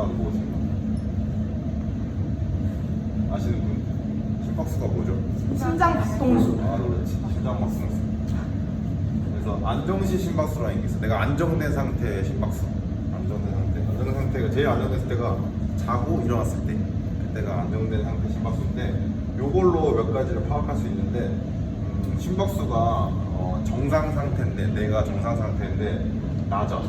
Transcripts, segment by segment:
심박수라는 무엇인가? 아시는 분? 심박수가 뭐죠? 심장 박동수. 아 그렇지 심장 박동수 그래서 안정시 심박수라는 게 있어 내가 안정된 상태의 심박수 안정된 상태 안정된 상태가 제일 안정됐을 때가 자고 일어났을 때 그때가 안정된 상태 심박수인데 요걸로 몇 가지를 파악할 수 있는데 음, 심박수가 어, 정상 상태인데 내가 정상 상태인데 낮아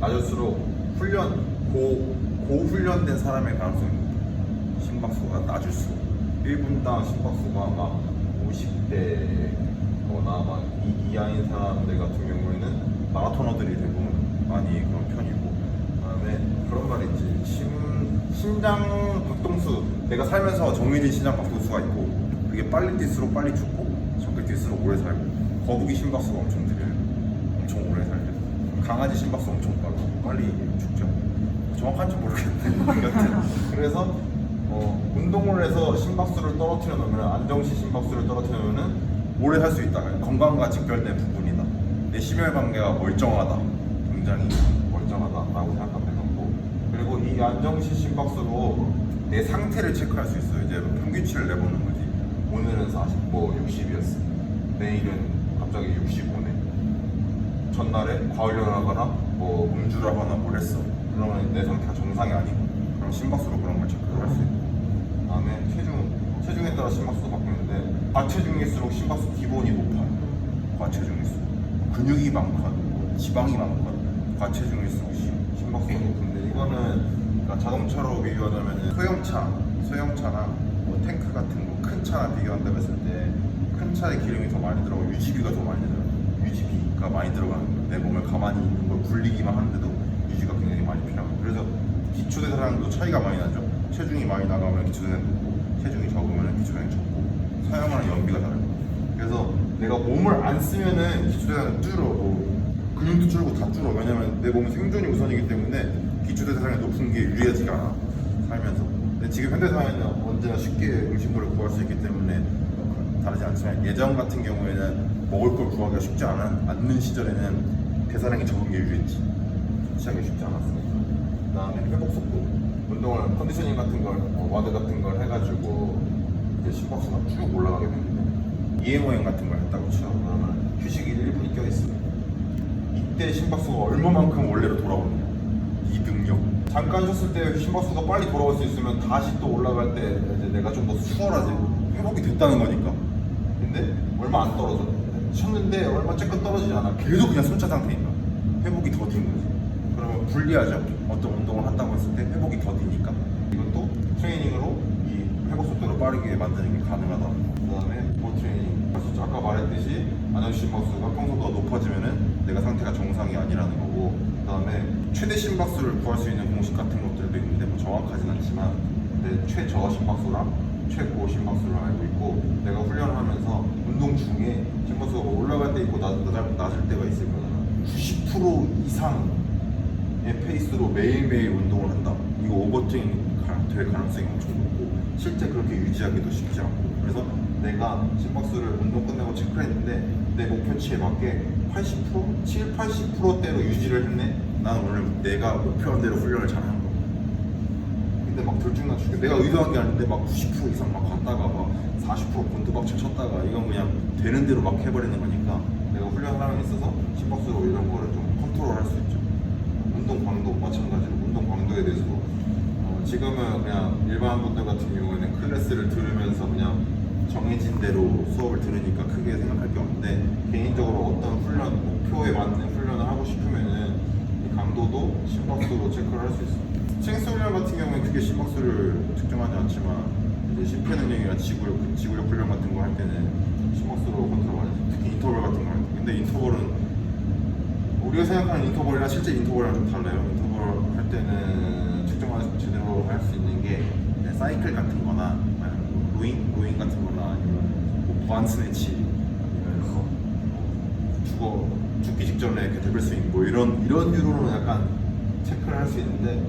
낮을수록 훈련 고 고훈련된 사람의 가능성이 높아. 심박수가 낮을수록 1분당 심박수가 막 50대거나 막 이, 이하인 사람들 같은 경우에는 마라토너들이 대부분 많이 그런 편이고 그다음에 그런 말 있지 심, 심장 박동수 내가 살면서 정해진 심장 박동수가 있고 그게 빨리 뛸수록 빨리 죽고 적게 뛸수록 오래 살고 거북이 심박수가 엄청 느려요 강아지 심박수 엄청 빠르고 빨리 죽죠. 정확한지 모르겠는데 여튼. 그래서 어, 운동을 해서 심박수를 떨어뜨려 놓으면 안정시 심박수를 떨어뜨려 놓으면 오래 살 수 있다 건강과 직결된 부분이다. 내 심혈 관계가 멀쩡하다. 굉장히 멀쩡하다라고 생각하면 되고. 그리고 이 안정시 심박수로 내 상태를 체크할 수 있어요. 이제 평균치를 내보는 거지. 오늘은 40, 뭐 60이었어. 내일은 갑자기 65네 전날에 과훈련을 하거나 뭐 음주를 하거나 뭘 했어. 그러면 내 상태가 정상이 아니고 그럼 심박수로 그런 걸 체크할 수 있고. 그다음에 체중. 체중에 따라 심박수도 바뀌는데 과체중일수록 심박수 기본이 높아요. 과체중일수록. 근육이 많건 지방이 많건 과체중일수록 심- 심박수가 높은데 이거는 그러니까 자동차로 비교하자면 소형차 소형차나 뭐 탱크 같은 거 큰 차랑 비교한다고 했을 때 큰 차에 기름이 더 많이 들어가고 유지비가 더 많이 들어가요 유지비가 많이 들어가는 내 몸에 가만히 있는 걸 굴리기만 하는데도 유지가 굉장히 많이 필요하고 그래서 기초대사량도 차이가 많이 나죠. 체중이 많이 나가면 기초대사량 높고 체중이 적으면 기초대사량이 적고 사용하는 연비가 다르고 그래서 내가 몸을 안 쓰면은 기초대사량이 줄어 뭐 근육도 줄고 다 줄어. 왜냐면 내 몸은 생존이 우선이기 때문에 기초대사량이 높은 게 유리하지가 않아 살면서. 근데 지금 현대사회는 언제나 쉽게 음식물을 구할 수 있기 때문에 다르지 않지만 예전 같은 경우에는 먹을 걸 구하기가 쉽지 않은, 않는 시절에는 대사량이 적은 게 유리했지. 취하기 쉽지 않았으니까 그 다음에 회복 속도. 운동을 컨디셔닝 같은 걸 어, 와드 같은 걸 해가지고 이제 심박수가 쭉 올라가게 되는데 이행호행 같은 걸 했다고 치요. 그러면 휴식이 1분이 껴있어 이때 심박수가 얼마만큼 원래로 돌아오느냐. 이 능력. 잠깐 쉬었을 때 심박수가 빨리 돌아올 수 있으면 다시 또 올라갈 때 이제 내가 좀 더 수월하지 회복이 됐다는 거니까. 근데 얼마 안 떨어져 쉬었는데 얼마 쬐끔 떨어지지 않아. 계속 그냥 순차 상태니까 회복이 더딘 거지. 그러면 불리하죠. 어떤 운동을 한다고 했을 때 회복이 더디니까. 이것도 트레이닝으로 이 회복 속도를 빠르게 만드는 게 가능하다 그 다음에 뭐 트레이닝. 아까 말했듯이 안전 심박수가 평소보다 높아지면은 내가 상태가 정상이 아니라는 거고 그 다음에 최대 심박수를 구할 수 있는 공식 같은 것들도 있는데 뭐 정확하진 않지만 근데 최저 심박수랑 최고 심박수를 알고 있고 내가 훈련을 하면서 운동 중에 심박수가 올라갈 때 있고 낮, 낮, 낮을 때가 있을 거잖아 90% 이상의 페이스로 매일매일 운동을 한다. 이거 오버트레이닝 가- 될 가능성이 엄청 높고 실제 그렇게 유지하기도 쉽지 않고. 그래서 내가 심박수를 운동 끝내고 체크를 했는데 내 목표치에 맞게 80%? 7, 80%대로 유지를 했네? 나는 오늘 내가 목표한 대로 훈련을 잘한 거야 근데 막 들쭉날쭉해 내가 의도한 게 아닌데 막 90% 이상 막 갔다가 막 40% 곤두박질 쳤다가 이건 그냥 되는 대로 막 해버리는 거니까 내가 훈련하는 데 있어서 심박수로 이런 거를 좀 컨트롤할 수 있죠. 운동 강도 마찬가지로 운동 강도에 대해서도. 어, 지금은 그냥 일반 분들 같은 경우에는 클래스를 들으면서 그냥 정해진 대로 수업을 들으니까 크게 생각할 게 없는데 개인적으로 어떤 훈련 목표에 맞는 훈련을 하고 싶으면은 이 강도도 심박수로 체크를 할 수. 스 트렝스 훈련 같은 경우는 크게 심박수를 측정하지 않지만 이제 심폐 능력이나 지구력 지구력 훈련 같은 거 할 때는 심박수로 컨트롤하지. 특히 인터벌 같은 거 할 때. 근데 인터벌은 우리가 생각하는 인터벌이랑 실제 인터벌이랑 좀 달라요. 인터벌 할 때는 측정할 수- 제대로 할 수 있는 게 사이클 같은 거나 아니면 뭐 로잉? 같은 거나 아니면 뭐 무한 스네치 아니면 뭐 죽어 죽기 직전에 개테블 스윙 뭐 이런 이런 유로는 약간 체크를 할 수 있는데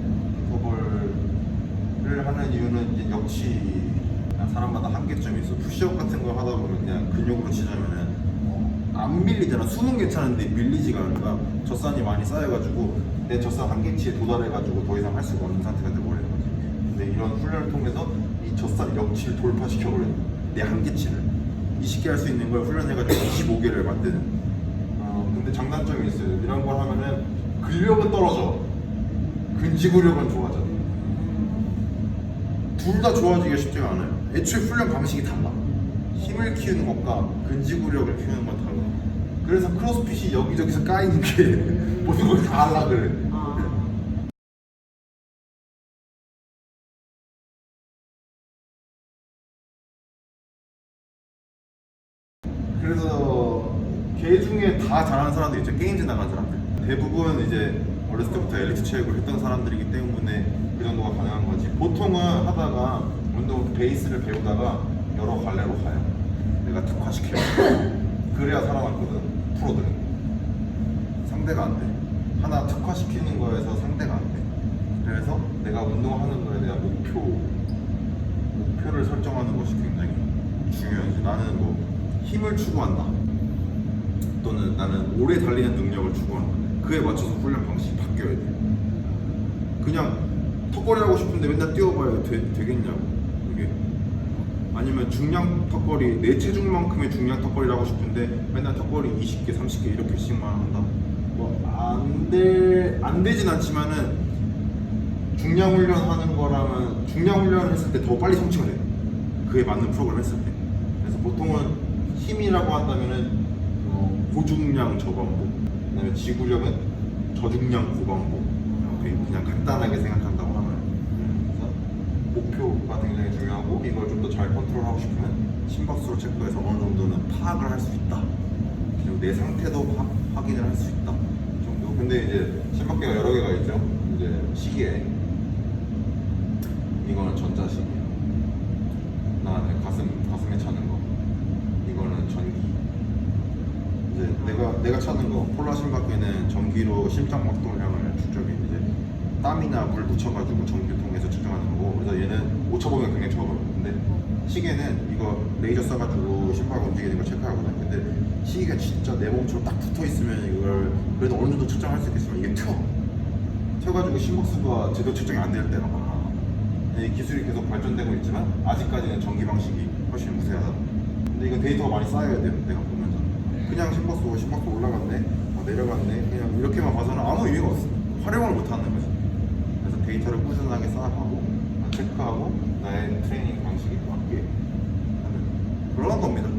인터벌을 하는 이유는 이제 역시 사람마다 한계점이 있어 푸시업 같은 거 하다 보면 그냥 근육으로 치자면은 안 밀리잖아. 수는 괜찮은데 밀리지가 않은 거야. 젖산이 많이 쌓여가지고 내 젖산 한계치에 도달해가지고 더 이상 할 수가 없는 상태가 돼버리는 거지. 근데 이런 훈련을 통해서 이 젖산 역치를 돌파시켜버리는. 내 한계치를 20개 할 수 있는 걸 훈련해가지고 25개를 만드는. 어, 근데 장단점이 있어요. 이런 걸 하면은 근력은 떨어져. 근지구력은 좋아져. 둘다 좋아지기가 쉽지가 않아요. 애초에 훈련 방식이 달라. 힘을 키우는 것과 근지구력을 키우는 건 달라. 그래서 크로스핏이 여기저기서 까이는 게 모든 걸 다 하려 그래. 아, 그래서 걔 중에 다 잘하는 사람들 있죠. 게임즈 나간 사람들. 대부분 이제 어렸을 때부터 엘리트 체육을 했던 사람들이기 때문에 그 정도가 가능한 거지. 보통은 하다가 운동 베이스를 배우다가 여러 갈래로 가요. 내가 특화시켜요. 그래야 살아남거든. 프로들은. 상대가 안 돼. 하나 특화시키는 거에서 상대가 안 돼. 그래서 내가 운동하는 거에 대한 목표, 목표를 설정하는 것이 굉장히 중요하지. 나는 뭐 힘을 추구한다. 또는 나는 오래 달리는 능력을 추구한다. 그에 맞춰서 훈련 방식이 바뀌어야 돼. 그냥 턱걸이 하고 싶은데 맨날 뛰어봐야 되, 되겠냐고. 이게 아니면 중량 턱걸이 내 체중만큼의 중량 턱걸이를 하고 싶은데 맨날 턱걸이 20개, 30개 이렇게씩만 한다. 뭐안돼안 되진 않지만은 중량 훈련하는 거랑은 중량 훈련을 했을 때 더 빨리 성취가 돼. 그에 맞는 프로그램 했을 때. 그래서 보통은 힘이라고 한다면은 어, 고중량 저반복, 그다음에 지구력은 저중량. 이렇게 그냥 간단하게 생각한다고 하면. 그래서 목표가 굉장히 중요하고 이걸 좀 더 잘 컨트롤하고 싶으면 심박수를 체크해서 어느 정도는 파악을 할 수 있다. 그리고 내 상태도 파- 확인을 할 수 있다. 정도. 근데 이제 심박계가 여러 개가 있죠. 이제 시계. 이거는 전자식이야. 나는 가슴 가슴에 차는 거. 이거는 전기. 이제 내가 내가 폴라 심박계는 전기로 심장 박동량을 축적해 이제 땀이나 물 묻혀가지고 전기통해서 측정하는 거고 그래서 얘는 오차범위가 굉장히 적어요. 근데 시계는 이거 레이저 쏴가지고 심박 움직이는 걸 체크하거든. 근데 시계가 진짜 내 몸처럼 딱 붙어 있으면 이걸 그래도 어느 정도 측정할 수 있겠지만 이게 튀어. 튀어가지고 심박수가 제대로 측정이 안 될 때가 많아. 이 기술이 계속 발전되고 있지만 아직까지는 전기 방식이 훨씬 우세하다. 근데 이건 데이터가 많이 쌓여야 돼요. 내가 보면서 그냥 심박수 심박수 올라갔네, 아, 내려갔네 그냥 이렇게만 봐서는 아무 의미가 없어 활용을 못하는 거지 그래서 데이터를 꾸준하게 쌓아가고 체크하고 나의 트레이닝 방식에 맞게 하는 그런 겁니다.